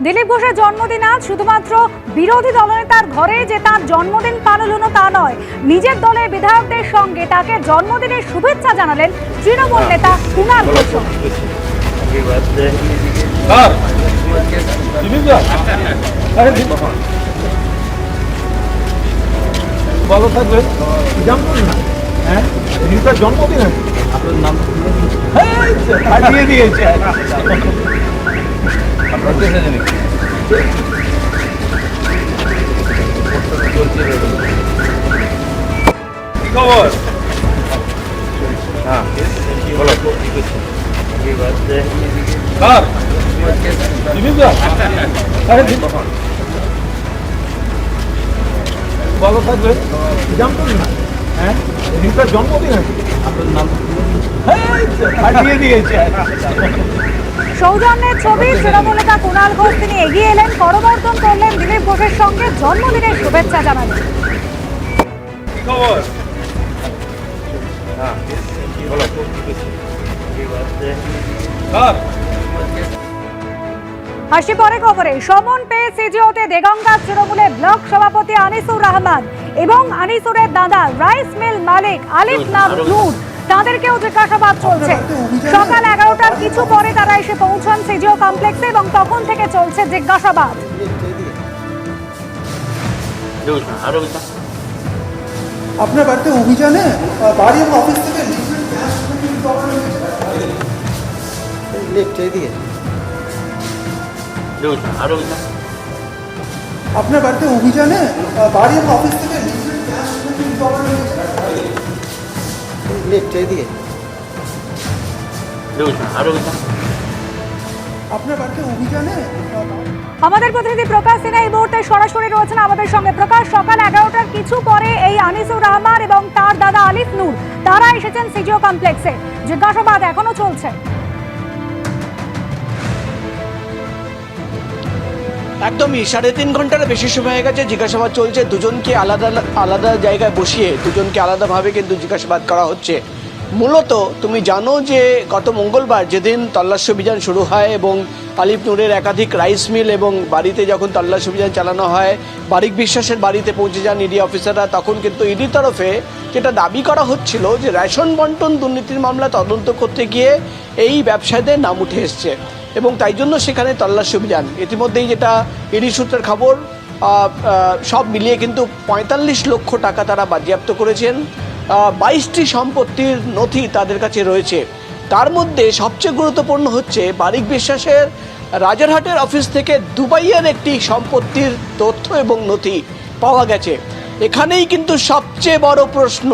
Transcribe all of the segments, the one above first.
দিলীপ ঘোষের জন্মদিন আজ শুধুমাত্র বিরোধী দলনেতার ঘরে যে তার জন্মদিন পালন হলো তা নয় নিজের দলের বিধায়কদের সঙ্গে তাকে জন্মদিনের শুভেচ্ছা জানালেন তৃণমূল নেতা কুণাল ঘোষ ভালো থাকবেন। হ্যাঁ? জন্মদিন আপনার নাম দিয়েছে। কে থাকবেন জানতো না হ্যাঁ জন্মদিন আছে আপনার নাম দিয়ে দিয়েছে। সৌজন্যের ছবি তৃণমূল নেতা কুণাল ঘোষ তিনি এগিয়ে এলেন করমর্দন করলেন দিলীপ ঘোষের সঙ্গে জন্মদিনের শুভেচ্ছা জানালেন। হাসি পরে খবরে সমন পেয়ে সিজিওতে দেগঙ্গা তৃণমূলের ব্লক সভাপতি আনিসুর রহমান এবং আনিসুরের দাদা রাইস মিল মালিক আলিফ নাম তাদেরকেও জিজ্ঞাসাবাদ চলছে। সকাল এগারোটার কিছু পরে তারা এসে পৌঁছান সিজিও কমপ্লেক্সে এবং তখন থেকে চলছে জিজ্ঞাসাবাদ। আপনার বাড়িতে অভিযানে বাড়ি এবং অফিস থেকে। আপনার বাড়িতে অভিযানে বাড়ি এবং অফিস থেকে লিফট এদিকে আপনার বাড়িতে অভিযানে? আমাদের প্রতিনিধি প্রকাশ সিনহা এই মুহূর্তে সরাসরি রয়েছেন আমাদের সঙ্গে। প্রকাশ সকাল এগারোটার কিছু পরে এই আনিসুর রহমান এবং তার দাদা আলিফ নূর তারা এসেছেন সিজিও কমপ্লেক্সে। জিজ্ঞাসাবাদ এখনও চলছে। একদমই, সাড়ে তিন ঘণ্টার বেশি সময় হয়ে গেছে, জিজ্ঞাসাবাদ চলছে, দুজনকে আলাদা আলাদা জায়গায় বসিয়ে দুজনকে আলাদাভাবে কিন্তু জিজ্ঞাসাবাদ করা হচ্ছে। মূলত তুমি জানো যে গত মঙ্গলবার যেদিন তল্লাশি অভিযান শুরু হয় এবং আলিফ নূরের একাধিক রাইস মিল এবং বাড়িতে যখন তল্লাশি অভিযান চালানো হয়, বারিক বিশ্বাসের বাড়িতে পৌঁছে যান ইডি অফিসাররা, তখন কিন্তু ইডি তরফে যেটা দাবি করা হচ্ছিল যে রেশন বন্টন দুর্নীতির মামলা তদন্ত করতে গিয়ে এই ব্যবসায়ীদের নাম উঠে এসছে। এবং তাই জন্য সেখানে তল্লাশি অভিযান। ইতিমধ্যেই যেটা ইডি সূত্রের খবর সব মিলিয়ে কিন্তু পঁয়তাল্লিশ লক্ষ টাকা তারা বাজেয়াপ্ত করেছেন। বাইশটি সম্পত্তির নথি তাদের কাছে রয়েছে। তার মধ্যে সবচেয়ে গুরুত্বপূর্ণ হচ্ছে বারিক বিশ্বাসের রাজারহাটের অফিস থেকে দুবাইয়ের একটি সম্পত্তির তথ্য এবং নথি পাওয়া গেছে। এখানেই কিন্তু সবচেয়ে বড় প্রশ্ন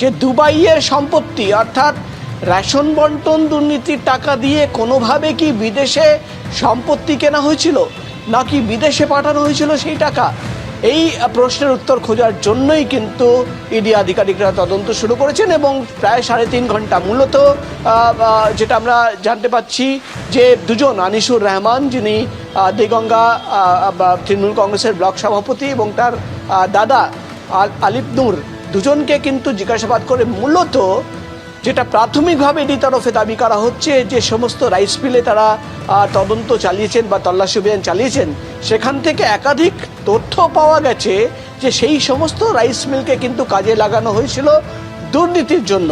যে দুবাইয়ের সম্পত্তি অর্থাৎ রেশন বন্টন দুর্নীতির টাকা দিয়ে কোনোভাবে কি বিদেশে সম্পত্তি কেনা হয়েছিল, নাকি বিদেশে পাঠানো হয়েছিল সেই টাকা? এই প্রশ্নের উত্তর খোঁজার জন্যই কিন্তু ইডি আধিকারিকরা তদন্ত শুরু করেছেন এবং প্রায় সাড়ে তিন ঘণ্টা মূলত যেটা আমরা জানতে পাচ্ছি যে দুজন, আনিসুর রহমান যিনি দেগঙ্গা তৃণমূল কংগ্রেসের ব্লক সভাপতি এবং তার দাদা, আল- আলিফ নূর, দুজনকে কিন্তু জিজ্ঞাসাবাদ করে মূলত যেটা প্রাথমিকভাবে এটি তরফে দাবি করা হচ্ছে যে সমস্ত রাইস মিলে তারা তদন্ত চালিয়েছেন বা তল্লাশি অভিযান চালিয়েছেন, সেখান থেকে একাধিক তথ্য পাওয়া গেছে যে সেই সমস্ত রাইস মিলকে কিন্তু কাজে লাগানো হয়েছিল দুর্নীতির জন্য।